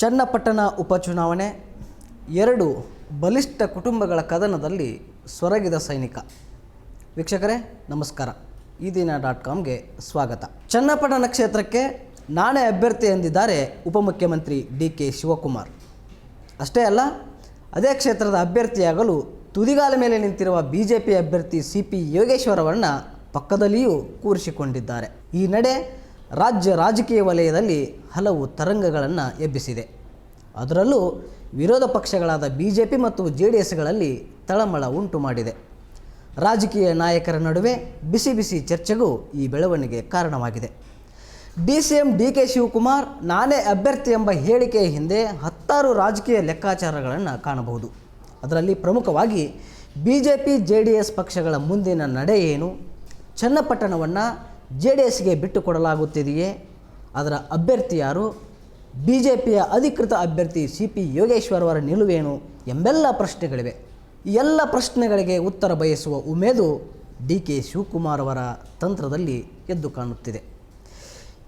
ಚನ್ನಪಟ್ಟಣ ಉಪಚುನಾವಣೆ, ಎರಡು ಬಲಿಷ್ಠ ಕುಟುಂಬಗಳ ಕದನದಲ್ಲಿ ಸೊರಗಿದ ಸೈನಿಕ. ವೀಕ್ಷಕರೇ, ನಮಸ್ಕಾರ. ಈ ದಿನ ಡಾಟ್ ಕಾಮ್ಗೆ ಸ್ವಾಗತ. ಚನ್ನಪಟ್ಟಣ ಕ್ಷೇತ್ರಕ್ಕೆ ನಾಳೆ ಅಭ್ಯರ್ಥಿ ಎಂದಿದ್ದಾರೆ ಉಪಮುಖ್ಯಮಂತ್ರಿ ಡಿ ಕೆ ಶಿವಕುಮಾರ್. ಅಷ್ಟೇ ಅಲ್ಲ, ಅದೇ ಕ್ಷೇತ್ರದ ಅಭ್ಯರ್ಥಿಯಾಗಲು ತುದಿಗಾಲ ಮೇಲೆ ನಿಂತಿರುವ ಬಿ ಜೆ ಪಿ ಅಭ್ಯರ್ಥಿ ಸಿ ಪಿ ಯೋಗೇಶ್ವರ್ ಅವರನ್ನ ಪಕ್ಕದಲ್ಲಿಯೂ ಕೂರಿಸಿಕೊಂಡಿದ್ದಾರೆ. ಈ ನಡೆ ರಾಜ್ಯ ರಾಜಕೀಯ ವಲಯದಲ್ಲಿ ಹಲವು ತರಂಗಗಳನ್ನು ಎಬ್ಬಿಸಿದೆ. ಅದರಲ್ಲೂ ವಿರೋಧ ಪಕ್ಷಗಳಾದ ಬಿ ಜೆ ಪಿ ಮತ್ತು ಜೆ ಡಿ ಎಸ್ಗಳಲ್ಲಿ ತಳಮಳ ಉಂಟು ಮಾಡಿದೆ. ರಾಜಕೀಯ ನಾಯಕರ ನಡುವೆ ಬಿಸಿ ಬಿಸಿ ಚರ್ಚೆಗೂ ಈ ಬೆಳವಣಿಗೆ ಕಾರಣವಾಗಿದೆ. D C M D K Shivakumar, ನಾನೇ ಅಭ್ಯರ್ಥಿ ಎಂಬ ಹೇಳಿಕೆಯ ಹಿಂದೆ ಹತ್ತಾರು ರಾಜಕೀಯ ಲೆಕ್ಕಾಚಾರಗಳನ್ನು ಕಾಣಬಹುದು. ಅದರಲ್ಲಿ ಪ್ರಮುಖವಾಗಿ B J P J D S ಪಕ್ಷಗಳ ಮುಂದಿನ ನಡೆ ಏನು ಚನ್ನಪಟ್ಟಣವನ್ನು ಜೆ ಡಿ ಎಸ್ಗೆ ಬಿಟ್ಟುಕೊಡಲಾಗುತ್ತಿದೆಯೇ ಅದರ ಅಭ್ಯರ್ಥಿ ಯಾರು? ಬಿ ಜೆ ಪಿಯ ಅಧಿಕೃತ ಅಭ್ಯರ್ಥಿ ಸಿ ಪಿ ಯೋಗೇಶ್ವರ್ ಅವರ ನಿಲುವೇನು ಎಂಬೆಲ್ಲ ಪ್ರಶ್ನೆಗಳಿವೆ. ಈ ಎಲ್ಲ ಪ್ರಶ್ನೆಗಳಿಗೆ ಉತ್ತರ ಬಯಸುವ ಉಮೇದು ಡಿ ಕೆ ಶಿವಕುಮಾರ್ ಅವರ ತಂತ್ರದಲ್ಲಿ ಎದ್ದು ಕಾಣುತ್ತಿದೆ.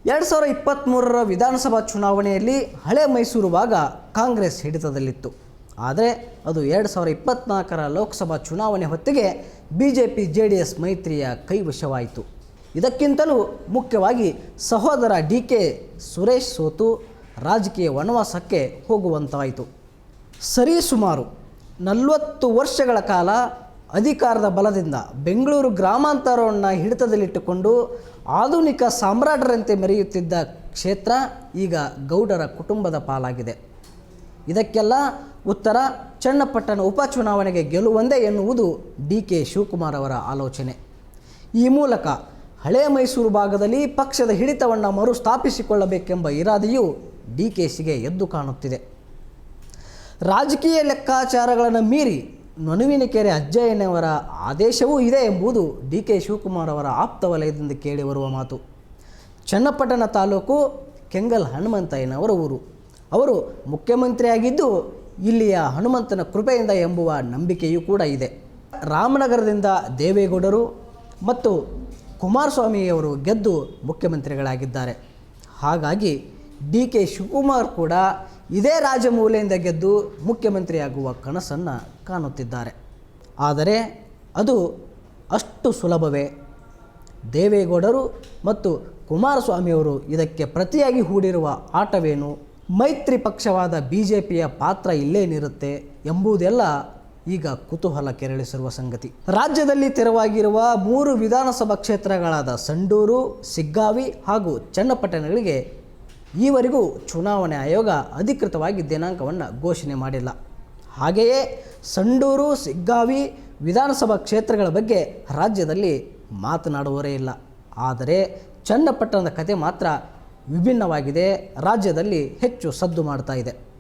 ಎರಡು ಸಾವಿರ ಇಪ್ಪತ್ತ್ಮೂರರ ವಿಧಾನಸಭಾ ಚುನಾವಣೆಯಲ್ಲಿ ಹಳೆ ಮೈಸೂರು ಭಾಗ ಕಾಂಗ್ರೆಸ್ ಹಿಡಿತದಲ್ಲಿತ್ತು. ಆದರೆ ಅದು ಎರಡು ಸಾವಿರ ಇಪ್ಪತ್ತ್ನಾಲ್ಕರ ಲೋಕಸಭಾ ಚುನಾವಣೆ ಹೊತ್ತಿಗೆ B J P J D S ಮೈತ್ರಿಯ ಕೈವಶವಾಯಿತು. ಇದಕ್ಕಿಂತಲೂ ಮುಖ್ಯವಾಗಿ ಸಹೋದರ ಡಿ ಕೆ ಸುರೇಶ್ ಸೋತು ರಾಜಕೀಯ ವನವಾಸಕ್ಕೆ ಹೋಗುವಂತಾಯಿತು. ಸರಿಸುಮಾರು ನಲವತ್ತು ವರ್ಷಗಳ ಕಾಲ ಅಧಿಕಾರದ ಬಲದಿಂದ ಬೆಂಗಳೂರು ಗ್ರಾಮಾಂತರವನ್ನು ಹಿಡಿತದಲ್ಲಿಟ್ಟುಕೊಂಡು ಆಧುನಿಕ ಸಾಮ್ರಾಟರಂತೆ ಮೆರೆಯುತ್ತಿದ್ದ ಕ್ಷೇತ್ರ ಈಗ ಗೌಡರ ಕುಟುಂಬದ ಪಾಲಾಗಿದೆ. ಇದಕ್ಕೆಲ್ಲ ಉತ್ತರ ಚನ್ನಪಟ್ಟಣ ಉಪಚುನಾವಣೆಗೆ ಗೆಲ್ಲುವಂದೇ ಎನ್ನುವುದು ಡಿ ಕೆ ಶಿವಕುಮಾರ್ ಅವರ ಆಲೋಚನೆ. ಈ ಮೂಲಕ ಹಳೆ ಮೈಸೂರು ಭಾಗದಲ್ಲಿ ಪಕ್ಷದ ಹಿಡಿತವನ್ನು ಮರುಸ್ಥಾಪಿಸಿಕೊಳ್ಳಬೇಕೆಂಬ ಇರಾದೆಯು ಡಿ ಕೆ ಸಿಗೆ ಎದ್ದು ಕಾಣುತ್ತಿದೆ. ರಾಜಕೀಯ ಲೆಕ್ಕಾಚಾರಗಳನ್ನು ಮೀರಿ ನೊನುವಿನಕೆರೆ ಅಜ್ಜಯ್ಯನವರ ಆದೇಶವೂ ಇದೆ ಎಂಬುದು ಡಿ ಕೆ ಶಿವಕುಮಾರ್ ಅವರ ಆಪ್ತ ವಲಯದಿಂದ ಕೇಳಿಬರುವ ಮಾತು. ಚನ್ನಪಟ್ಟಣ ತಾಲೂಕು ಕೆಂಗಲ್ ಹನುಮಂತಯ್ಯನವರ ಊರು. ಅವರು ಮುಖ್ಯಮಂತ್ರಿಯಾಗಿದ್ದು ಇಲ್ಲಿಯ ಹನುಮಂತನ ಕೃಪೆಯಿಂದ ಎಂಬುವ ನಂಬಿಕೆಯೂ ಕೂಡ ಇದೆ. ರಾಮನಗರದಿಂದ ದೇವೇಗೌಡರು ಮತ್ತು ಕುಮಾರಸ್ವಾಮಿಯವರು ಗೆದ್ದು ಮುಖ್ಯಮಂತ್ರಿಗಳಾಗಿದ್ದಾರೆ. ಹಾಗಾಗಿ ಡಿ ಕೆ ಶಿವಕುಮಾರ್ ಕೂಡ ಇದೇ ರಾಜಮೂಲೆಯಿಂದ ಗೆದ್ದು ಮುಖ್ಯಮಂತ್ರಿಯಾಗುವ ಕನಸನ್ನು ಕಾಣುತ್ತಿದ್ದಾರೆ. ಆದರೆ ಅದು ಅಷ್ಟು ಸುಲಭವೇ? ದೇವೇಗೌಡರು ಮತ್ತು ಕುಮಾರಸ್ವಾಮಿಯವರು ಇದಕ್ಕೆ ಪ್ರತಿಯಾಗಿ ಹೂಡಿರುವ ಆಟವೇನು? ಮೈತ್ರಿ ಪಕ್ಷವಾದ ಬಿ ಜೆ ಪಿಯ ಪಾತ್ರ ಇಲ್ಲೇನಿರುತ್ತೆ ಎಂಬುದೆಲ್ಲ ಈಗ ಕುತೂಹಲ ಕೆರಳಿಸಿರುವ ಸಂಗತಿ. ರಾಜ್ಯದಲ್ಲಿ ತೆರವಾಗಿರುವ ಮೂರು ವಿಧಾನಸಭಾ ಕ್ಷೇತ್ರಗಳಾದ ಸಂಡೂರು, ಸಿಗ್ಗಾವಿ ಹಾಗೂ ಚನ್ನಪಟ್ಟಣಗಳಿಗೆ ಈವರೆಗೂ ಚುನಾವಣೆ ಆಯೋಗ ಅಧಿಕೃತವಾಗಿ ದಿನಾಂಕವನ್ನು ಘೋಷಣೆ ಮಾಡಿಲ್ಲ. ಹಾಗೆಯೇ ಸಂಡೂರು, ಸಿಗ್ಗಾವಿ ವಿಧಾನಸಭಾ ಕ್ಷೇತ್ರಗಳ ಬಗ್ಗೆ ರಾಜ್ಯದಲ್ಲಿ ಮಾತನಾಡುವರೇ ಇಲ್ಲ. ಆದರೆ ಚನ್ನಪಟ್ಟಣದ ಕತೆ ಮಾತ್ರ ವಿಭಿನ್ನವಾಗಿದೆ. ರಾಜ್ಯದಲ್ಲಿ ಹೆಚ್ಚು ಸದ್ದು ಮಾಡ್ತಾ ಇದೆ.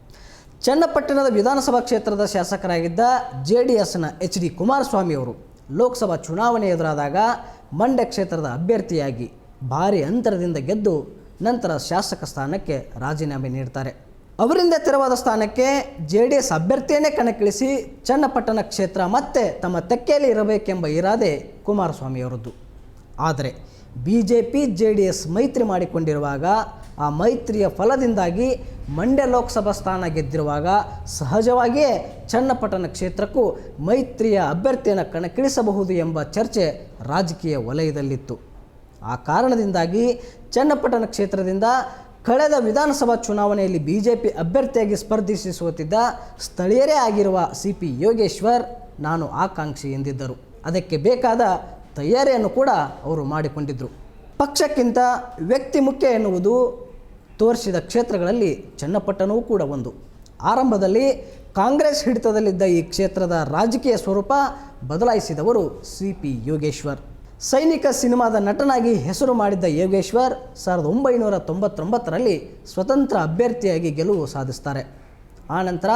ಚನ್ನಪಟ್ಟಣದ ವಿಧಾನಸಭಾ ಕ್ಷೇತ್ರದ ಶಾಸಕರಾಗಿದ್ದ ಜೆ ಡಿ ಎಸ್ನ ಎಚ್ ಡಿ ಕುಮಾರಸ್ವಾಮಿಯವರು ಲೋಕಸಭಾ ಚುನಾವಣೆ ಎದುರಾದಾಗ ಮಂಡ್ಯ ಕ್ಷೇತ್ರದ ಅಭ್ಯರ್ಥಿಯಾಗಿ ಭಾರಿ ಅಂತರದಿಂದ ಗೆದ್ದು ನಂತರ ಶಾಸಕ ಸ್ಥಾನಕ್ಕೆ ರಾಜೀನಾಮೆ ನೀಡ್ತಾರೆ. ಅವರಿಂದ ತೆರವಾದ ಸ್ಥಾನಕ್ಕೆ ಜೆ ಡಿ ಎಸ್ ಅಭ್ಯರ್ಥಿಯನ್ನೇ ಕಣಕ್ಕಿಳಿಸಿ ಚನ್ನಪಟ್ಟಣ ಕ್ಷೇತ್ರ ಮತ್ತೆ ತಮ್ಮ ತೆಕ್ಕೆಯಲ್ಲಿ ಇರಬೇಕೆಂಬ ಇರಾದೆ ಕುಮಾರಸ್ವಾಮಿಯವರದ್ದು ಆದರೆ B J P J D S ಮೈತ್ರಿ ಮಾಡಿಕೊಂಡಿರುವಾಗ ಆ ಮೈತ್ರಿಯ ಫಲದಿಂದಾಗಿ ಮಂಡ್ಯ ಲೋಕಸಭಾ ಸ್ಥಾನ ಗೆದ್ದಿರುವಾಗ ಸಹಜವಾಗಿಯೇ ಚನ್ನಪಟ್ಟಣ ಕ್ಷೇತ್ರಕ್ಕೂ ಮೈತ್ರಿಯ ಅಭ್ಯರ್ಥಿಯನ್ನು ಕಣಕ್ಕಿಳಿಸಬಹುದು ಎಂಬ ಚರ್ಚೆ ರಾಜಕೀಯ ವಲಯದಲ್ಲಿತ್ತು. ಆ ಕಾರಣದಿಂದಾಗಿ ಚನ್ನಪಟ್ಟಣ ಕ್ಷೇತ್ರದಿಂದ ಕಳೆದ ವಿಧಾನಸಭಾ ಚುನಾವಣೆಯಲ್ಲಿ ಬಿ ಜೆ ಪಿ ಅಭ್ಯರ್ಥಿಯಾಗಿ ಸ್ಪರ್ಧಿಸುತ್ತಿದ್ದ ಸ್ಥಳೀಯರೇ ಆಗಿರುವ ಸಿ ಪಿ ಯೋಗೇಶ್ವರ್ ನಾನು ಆಕಾಂಕ್ಷಿ ಎಂದಿದ್ದರು. ಅದಕ್ಕೆ ಬೇಕಾದ ತಯಾರಿಯನ್ನು ಕೂಡ ಅವರು ಮಾಡಿಕೊಂಡಿದ್ದರು ಪಕ್ಷಕ್ಕಿಂತ ವ್ಯಕ್ತಿ ಮುಖ್ಯ ಎನ್ನುವುದು ತೋರಿಸಿದ ಕ್ಷೇತ್ರಗಳಲ್ಲಿ ಚನ್ನಪಟ್ಟಣವೂ ಕೂಡ ಒಂದು. ಆರಂಭದಲ್ಲಿ ಕಾಂಗ್ರೆಸ್ ಹಿಡಿತದಲ್ಲಿದ್ದ ಈ ಕ್ಷೇತ್ರದ ರಾಜಕೀಯ ಸ್ವರೂಪ ಬದಲಾಯಿಸಿದವರು ಸಿ ಪಿ ಯೋಗೇಶ್ವರ್. ಸೈನಿಕ ಸಿನಿಮಾದ ನಟನಾಗಿ ಹೆಸರು ಮಾಡಿದ್ದ ಯೋಗೇಶ್ವರ್ ಸಾವಿರದ ಒಂಬೈನೂರ ತೊಂಬತ್ತೊಂಬತ್ತರಲ್ಲಿ ಸ್ವತಂತ್ರ ಅಭ್ಯರ್ಥಿಯಾಗಿ ಗೆಲುವು ಸಾಧಿಸ್ತಾರೆ. ಆನಂತರ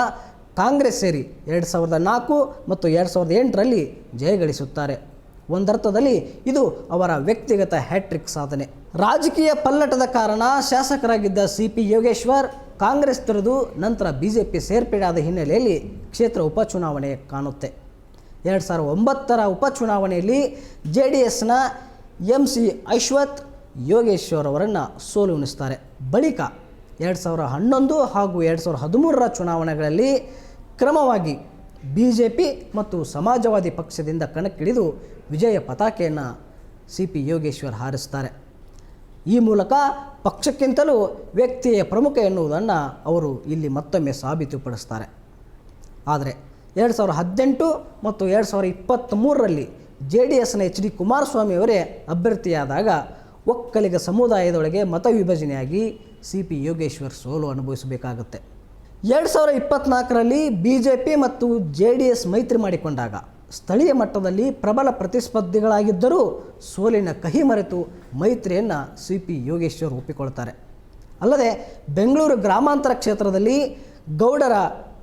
ಕಾಂಗ್ರೆಸ್ ಸೇರಿ ಎರಡು ಸಾವಿರದ ನಾಲ್ಕು ಮತ್ತು ಎರಡು ಸಾವಿರದ ಎಂಟರಲ್ಲಿ ಜಯಗಳಿಸುತ್ತಾರೆ. ಒಂದರ್ಥದಲ್ಲಿ ಇದು ಅವರ ವ್ಯಕ್ತಿಗತ ಹ್ಯಾಟ್ರಿಕ್ ಸಾಧನೆ. ರಾಜಕೀಯ ಪಲ್ಲಟದ ಕಾರಣ ಶಾಸಕರಾಗಿದ್ದ ಸಿ ಪಿ ಯೋಗೇಶ್ವರ್, ಕಾಂಗ್ರೆಸ್ ತೊರೆದು ನಂತರ ಬಿ ಜೆ ಪಿ ಸೇರ್ಪಡೆಯಾದ ಹಿನ್ನೆಲೆಯಲ್ಲಿ ಕ್ಷೇತ್ರ ಉಪಚುನಾವಣೆ ಕಾಣುತ್ತೆ. ಎರಡು ಸಾವಿರದ ಒಂಬತ್ತರ ಉಪಚುನಾವಣೆಯಲ್ಲಿ ಜೆ ಡಿ ಎಸ್ನ ಎಂ ಸಿ ಐಶ್ವತ್ ಯೋಗೇಶ್ವರ್ ಅವರನ್ನು ಸೋಲುಣಿಸ್ತಾರೆ ಬಳಿಕ ಎರಡು ಸಾವಿರ ಹನ್ನೊಂದು ಹಾಗೂ ಎರಡು ಸಾವಿರದ ಹದಿಮೂರರ ಚುನಾವಣೆಗಳಲ್ಲಿ ಕ್ರಮವಾಗಿ ಬಿ ಜೆ ಪಿ ಮತ್ತು ಸಮಾಜವಾದಿ ಪಕ್ಷದಿಂದ ಕಣಕ್ಕಿಳಿದು ವಿಜಯ ಪತಾಕೆಯನ್ನು ಸಿ ಪಿ ಯೋಗೇಶ್ವರ್ ಹಾರಿಸ್ತಾರೆ. ಈ ಮೂಲಕ ಪಕ್ಷಕ್ಕಿಂತಲೂ ವ್ಯಕ್ತಿಯ ಪ್ರಮುಖ ಎನ್ನುವುದನ್ನು ಅವರು ಇಲ್ಲಿ ಮತ್ತೊಮ್ಮೆ ಸಾಬೀತುಪಡಿಸ್ತಾರೆ. ಆದರೆ ಎರಡು ಸಾವಿರದ ಹದಿನೆಂಟು ಮತ್ತು ಎರಡು ಸಾವಿರದ ಇಪ್ಪತ್ತ್ಮೂರರಲ್ಲಿ ಜೆ ಡಿ ಎಸ್ನ ಎಚ್ ಡಿ ಕುಮಾರಸ್ವಾಮಿ ಅವರೇ ಅಭ್ಯರ್ಥಿಯಾದಾಗ ಒಕ್ಕಲಿಗ ಸಮುದಾಯದೊಳಗೆ ಮತ ವಿಭಜನೆಯಾಗಿ ಸಿ ಪಿ ಯೋಗೇಶ್ವರ್ ಸೋಲು ಅನುಭವಿಸಬೇಕಾಗುತ್ತೆ. ಎರಡು ಸಾವಿರ ಇಪ್ಪತ್ತ್ನಾಲ್ಕರಲ್ಲಿ ಬಿ ಜೆ ಪಿ ಮತ್ತು ಜೆ ಡಿ ಎಸ್ ಮೈತ್ರಿ ಮಾಡಿಕೊಂಡಾಗ ಸ್ಥಳೀಯ ಮಟ್ಟದಲ್ಲಿ ಪ್ರಬಲ ಪ್ರತಿಸ್ಪರ್ಧಿಗಳಾಗಿದ್ದರೂ ಸೋಲಿನ ಕಹಿ ಮರೆತು ಮೈತ್ರಿಯನ್ನು ಸಿ ಪಿ ಯೋಗೇಶ್ವರ್ ಒಪ್ಪಿಕೊಳ್ತಾರೆ. ಅಲ್ಲದೆ ಬೆಂಗಳೂರು ಗ್ರಾಮಾಂತರ ಕ್ಷೇತ್ರದಲ್ಲಿ ಗೌಡರ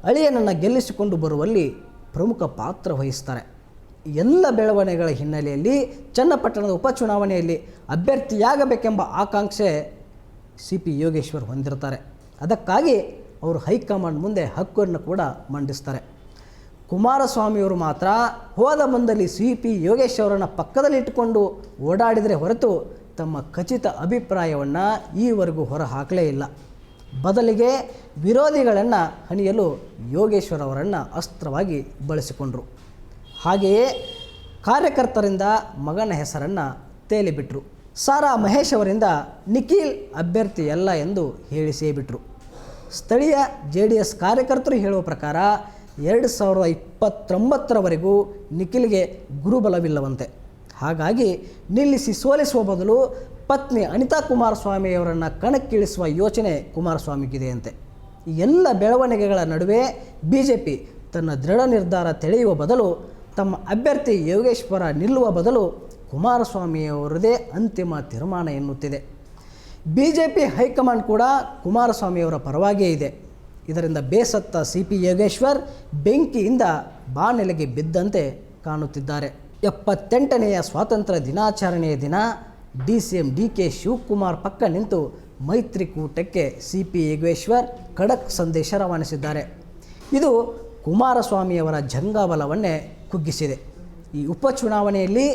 ಅಳಿಯನನ್ನು ಗೆಲ್ಲಿಸಿಕೊಂಡು ಬರುವಲ್ಲಿ ಪ್ರಮುಖ ಪಾತ್ರ ವಹಿಸ್ತಾರೆ. ಎಲ್ಲ ಬೆಳವಣಿಗೆಗಳ ಹಿನ್ನೆಲೆಯಲ್ಲಿ ಚನ್ನಪಟ್ಟಣದ ಉಪಚುನಾವಣೆಯಲ್ಲಿ ಅಭ್ಯರ್ಥಿಯಾಗಬೇಕೆಂಬ ಆಕಾಂಕ್ಷೆ ಸಿ ಪಿ ಯೋಗೇಶ್ವರ್ ಹೊಂದಿರ್ತಾರೆ. ಅದಕ್ಕಾಗಿ ಅವರು ಹೈಕಮಾಂಡ್ ಮುಂದೆ ಹಕ್ಕನ್ನು ಕೂಡ ಮಂಡಿಸ್ತಾರೆ. ಕುಮಾರಸ್ವಾಮಿಯವರು ಮಾತ್ರ ಹೋದ ಬಂದಲ್ಲಿ ಸಿ ಪಿ ಯೋಗೇಶ್ ಅವರನ್ನು ಪಕ್ಕದಲ್ಲಿ ಇಟ್ಟುಕೊಂಡು ಓಡಾಡಿದರೆ ಹೊರತು ತಮ್ಮ ಖಚಿತ ಅಭಿಪ್ರಾಯವನ್ನು ಈವರೆಗೂ ಹೊರ ಹಾಕಲೇ ಇಲ್ಲ. ಬದಲಿಗೆ ವಿರೋಧಿಗಳನ್ನು ಹಣಿಯಲು ಯೋಗೇಶ್ವರ್ ಅವರನ್ನು ಅಸ್ತ್ರವಾಗಿ ಬಳಸಿಕೊಂಡರು. ಹಾಗೆಯೇ ಕಾರ್ಯಕರ್ತರಿಂದ ಮಗನ ಹೆಸರನ್ನು ತೇಲಿಬಿಟ್ರು. ಸಾರಾ ಮಹೇಶ್ ಅವರಿಂದ ನಿಖಿಲ್ ಅಭ್ಯರ್ಥಿ ಅಲ್ಲ ಎಂದು ಹೇಳಿಸೇ ಬಿಟ್ರು. ಸ್ಥಳೀಯ ಜೆ ಡಿ ಎಸ್ ಕಾರ್ಯಕರ್ತರು ಹೇಳುವ ಪ್ರಕಾರ ಎರಡು ಸಾವಿರದ ಇಪ್ಪತ್ತೊಂಬತ್ತರವರೆಗೂ ನಿಖಿಲ್ಗೆ ಗುರುಬಲವಿಲ್ಲವಂತೆ. ಹಾಗಾಗಿ ನಿಲ್ಲಿಸಿ ಸೋಲಿಸುವ ಬದಲು ಪತ್ನಿ ಅನಿತಾ ಕುಮಾರಸ್ವಾಮಿಯವರನ್ನು ಕಣಕ್ಕಿಳಿಸುವ ಯೋಚನೆ ಕುಮಾರಸ್ವಾಮಿಗಿದೆಯಂತೆ. ಈ ಎಲ್ಲ ಬೆಳವಣಿಗೆಗಳ ನಡುವೆ ಬಿ ಜೆ ಪಿ ತನ್ನ ದೃಢ ನಿರ್ಧಾರ ತೆಳೆಯುವ ಬದಲು ತಮ್ಮ ಅಭ್ಯರ್ಥಿ ಯೋಗೇಶ್ವರ ನಿಲ್ಲುವ ಬದಲು ಕುಮಾರಸ್ವಾಮಿಯವರದೇ ಅಂತಿಮ ತೀರ್ಮಾನ ಎನ್ನುತ್ತಿದೆ. B J P high command ಕೂಡ ಕುಮಾರಸ್ವಾಮಿಯವರ ಪರವಾಗಿಯೇ ಇದೆ. ಇದರಿಂದ ಬೇಸತ್ತ ಸಿ ಪಿ ಯೋಗೇಶ್ವರ್ ಬೆಂಕಿಯಿಂದ ಬಾನೆಲೆಗೆ ಬಿದ್ದಂತೆ ಕಾಣುತ್ತಿದ್ದಾರೆ. ಎಪ್ಪತ್ತೆಂಟನೆಯ ಸ್ವಾತಂತ್ರ್ಯ ದಿನಾಚರಣೆಯ ದಿನ D C M D K Shivakumar ಪಕ್ಕ ನಿಂತು ಮೈತ್ರಿಕೂಟಕ್ಕೆ ಸಿ ಪಿ ಯೋಗೇಶ್ವರ್ ಖಡಕ್ ಸಂದೇಶ ರವಾನಿಸಿದ್ದಾರೆ. ಇದು ಕುಮಾರಸ್ವಾಮಿಯವರ ಜಂಗಾಬಲವನ್ನೇ ಕುಗ್ಗಿಸಿದೆ. ಈ ಉಪಚುನಾವಣೆಯಲ್ಲಿ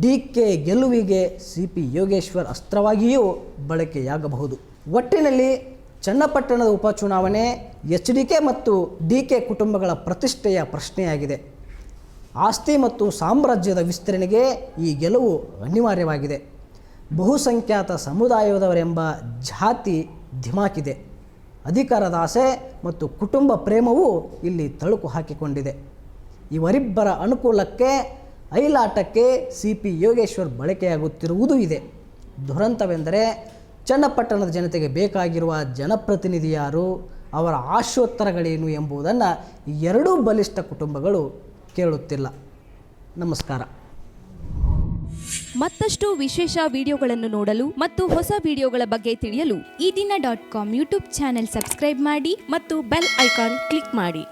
ಡಿ ಕೆ ಗೆಲುವಿಗೆ ಸಿ ಪಿ ಯೋಗೇಶ್ವರ್ ಅಸ್ತ್ರವಾಗಿಯೂ ಬಳಕೆಯಾಗಬಹುದು. ಒಟ್ಟಿನಲ್ಲಿ ಚನ್ನಪಟ್ಟಣದ ಉಪಚುನಾವಣೆ ಎಚ್ ಡಿ ಕೆ ಮತ್ತು ಡಿ ಕೆ ಕುಟುಂಬಗಳ ಪ್ರತಿಷ್ಠೆಯ ಪ್ರಶ್ನೆಯಾಗಿದೆ. ಆಸ್ತಿ ಮತ್ತು ಸಾಮ್ರಾಜ್ಯದ ವಿಸ್ತರಣೆಗೆ ಈ ಗೆಲುವು ಅನಿವಾರ್ಯವಾಗಿದೆ. ಬಹುಸಂಖ್ಯಾತ ಸಮುದಾಯದವರೆಂಬ ಜಾತಿ ಧಿಮಾಕಿದೆ. ಅಧಿಕಾರದ ಆಸೆ ಮತ್ತು ಕುಟುಂಬ ಪ್ರೇಮವೂ ಇಲ್ಲಿ ತಳುಕು ಹಾಕಿಕೊಂಡಿದೆ. ಇವರಿಬ್ಬರ ಅನುಕೂಲಕ್ಕೆ ಐಲಾಟಕ್ಕೆ ಸಿ ಪಿ ಯೋಗೇಶ್ವರ್ ಬಳಕೆಯಾಗುತ್ತಿರುವುದೂ ಇದೆ. ದುರಂತವೆಂದರೆ ಚನ್ನಪಟ್ಟಣದ ಜನತೆಗೆ ಬೇಕಾಗಿರುವ ಜನಪ್ರತಿನಿಧಿ ಯಾರು, ಅವರ ಆಶೋತ್ತರಗಳೇನು ಎಂಬುದನ್ನು ಎರಡೂ ಬಲಿಷ್ಠ ಕುಟುಂಬಗಳು ಕೇಳುತ್ತಿಲ್ಲ. ನಮಸ್ಕಾರ. ಮತ್ತಷ್ಟು ವಿಶೇಷ ವಿಡಿಯೋಗಳನ್ನು ನೋಡಲು ಮತ್ತು ಹೊಸ ವಿಡಿಯೋಗಳ ಬಗ್ಗೆ ತಿಳಿಯಲು Eedina dot com YouTube channel subscribe ಮಾಡಿ ಮತ್ತು ಬೆಲ್ ಐಕಾನ್ ಕ್ಲಿಕ್ ಮಾಡಿ.